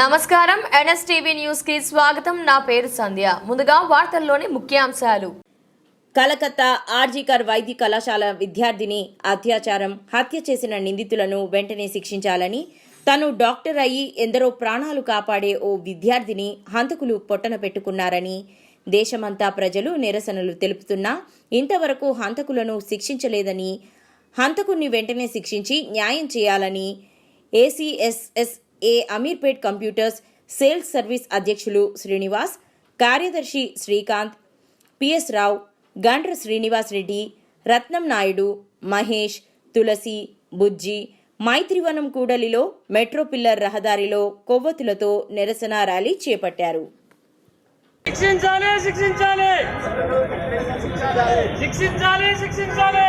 నమస్కారం. ఎన్ఎస్టీవీ న్యూస్కి స్వాగతం. నా పేరు సంధ్య. ముందుగా వార్తల్లోని ముఖ్యాంశాలు. కలకత్తా ఆర్జీకర్ వైద్య కళాశాల విద్యార్థిని అత్యాచారం హత్య చేసిన నిందితులను వెంటనే శిక్షించాలని తను డాక్టర్ అయి ఎందరో ప్రాణాలు కాపాడే ఓ విద్యార్థిని హంతకులు పొట్టన పెట్టుకున్నారని దేశమంతా ప్రజలు నిరసనలు తెలుపుతున్నా ఇంతవరకు హంతకులను శిక్షించలేదని హంతకుణ్ణి వెంటనే శిక్షించి న్యాయం చేయాలని ACSS A Ameerpet computers sales service అధ్యక్షులు శ్రీనివాస్ కార్యదర్శి శ్రీకాంత్ పిఎస్ రావు గండ్ర శ్రీనివాస్ రెడ్డి రత్నం నాయుడు మహేష్ తులసి బుజ్జి మైత్రివనం కూడలిలో మెట్రో పిల్లర్ రహదారిలో కొవ్వొత్తులతో నిరసన ర్యాలీ చేపట్టారు. శిక్షించాలి శిక్షించాలి! శిక్షించాలి శిక్షించాలి!